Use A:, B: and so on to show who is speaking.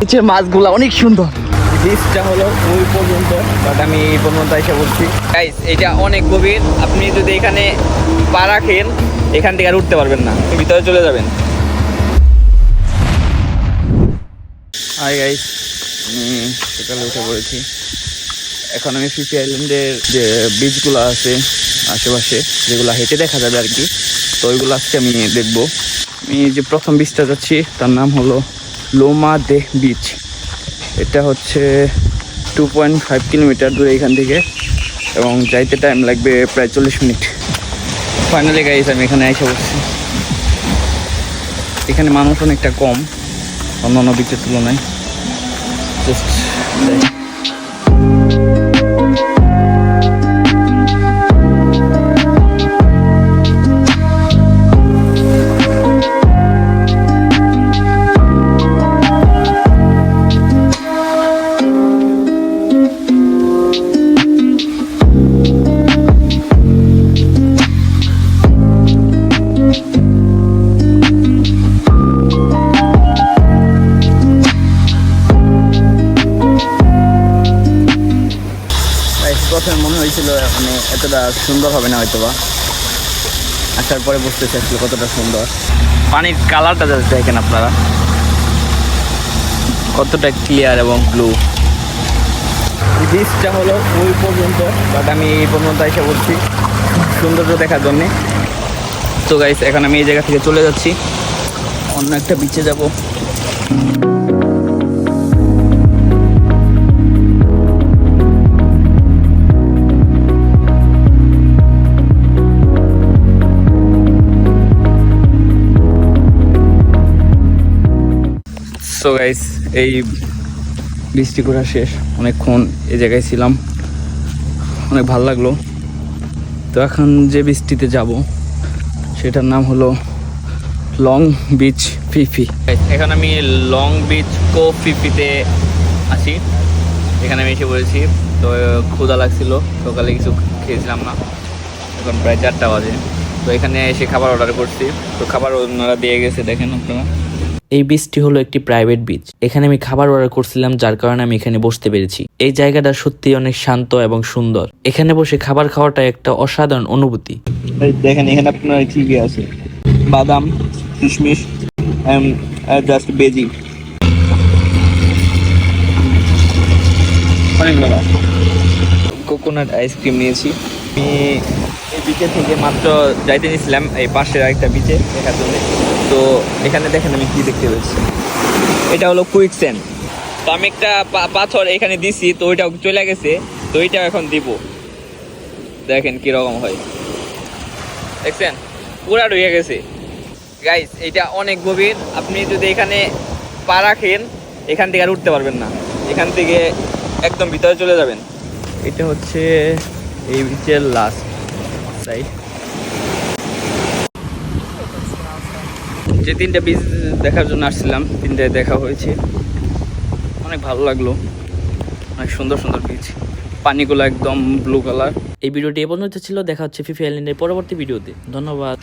A: নিচের মাছগুলা অনেক সুন্দর। বীজটা হলো ওই পর্যন্ত বাট আমি এই পর্যন্ত এসে বলছি। গাইস এটা অনেক গভীর। আপনি যদি এখানে পা রাখেন, এখান থেকে আর উঠতে পারবেন না। ভিতরে চলে যাবেন। হাই গাইস আমি সকালে উঠে পড়েছি। এখন আমি ফিফি আইল্যান্ডের যে বিচগুলো আছে আশেপাশে, যেগুলো হেঁটে দেখা যাবে আর কি, তো ওইগুলো আজকে আমি দেখব। আমি যে প্রথম বিচটা যাচ্ছি, তার নাম হলো লোমা দে বিচ এটা হচ্ছে টু পয়েন্ট ফাইভ কিলোমিটার দূরে এখান থেকে, এবং যাইতে টাইম লাগবে প্রায় চল্লিশ মিনিট। ফাইনালি গাইস আমি এখানে এসে বসছি। এখানে মানুষ অনেকটা কম, অন্যান্য বিচের তুলনায়। জাস্ট প্রথমে মনে এতটা সুন্দর হবে না হয়তো বা আসার পরে বুঝতেছি আসলে কতটা সুন্দর। পানির কালারটা যাচ্ছে দেখেন আপনারা? কতটা ক্লিয়ার এবং ব্লু বীজটা হলো ওই পর্যন্ত বাট আমি এই পর্যন্ত এসে বলছি সৌন্দর্য দেখার জন্যে। তো গাইস এখন আমি এই জায়গা থেকে চলে যাচ্ছি। অন্য একটা বিচে যাব। সো গাইস এই বৃষ্টি করা শেষ। অনেকক্ষণ এ জায়গায় ছিলাম। অনেক ভালো লাগল। তো এখন যে বৃষ্টিতে যাব, সেটার নাম হলো লং বিচ ফিফি। এখন আমি লং বিচ কো ফিফিতে আছি। এখানে আমি এসে বলেছি তো ক্ষুদা লাগছিল। সকালে কিছু খেয়েছিলাম না। এখন প্রায় চারটা বাজে। তো এখানে এসে খাবার অর্ডার করছি। তো খাবার ওনারা দিয়ে গেছে, দেখেন আপনারা।
B: এই বিচটি হলো একটি প্রাইভেট বিচ এখানে আমি খাবার অর্ডার করছিলাম, যার কারণে আমি এখানে বসতে পেরেছি। এই জায়গাটা সত্যি অনেক শান্ত এবং সুন্দর। এখানে বসে খাবার খাওয়াটা একটা অসাধারণ অনুভূতি।
A: দেখেন, এখানে আপনার কি আছে? বাদাম, কিশমিশ জাস্ট বেজি কোকোনাট আইসক্রিম নিয়েছি। আমি এই বিচে থেকে মাত্র যাইতে নিয়েছিলাম, এই পাশের আরেকটা বিচে দেখার জন্য। তো এখানে দেখেন আমি কি দেখতে পেয়েছি এটা হলো কুইক তো আমি একটা পাথর এখানে দিছি, তো ওইটাও চলে গেছে, তো ওইটাও এখন দিব। দেখেন কীরকম হয়। দেখছেন? পুরা ঢুকে গেছে। গাইস এটা অনেক গভীর। আপনি যদি এখানে পা রাখেন, এখান থেকে আর উঠতে পারবেন না। এখান থেকে একদম ভিতরে চলে যাবেন। এটা হচ্ছে এই বিচের লাস্ট সাইড যে তিনটা বীজ দেখার জন্য আসছিলাম তিনটায় দেখা হয়েছে। অনেক ভালো লাগল। অনেক সুন্দর সুন্দর বীজ পানিগুলো একদম ব্লু কালার
B: এই ভিডিওটি এ পর্যন্ত ছিল। দেখা হচ্ছে ফিফি আইল্যান্ডের পরবর্তী ভিডিওতে। ধন্যবাদ।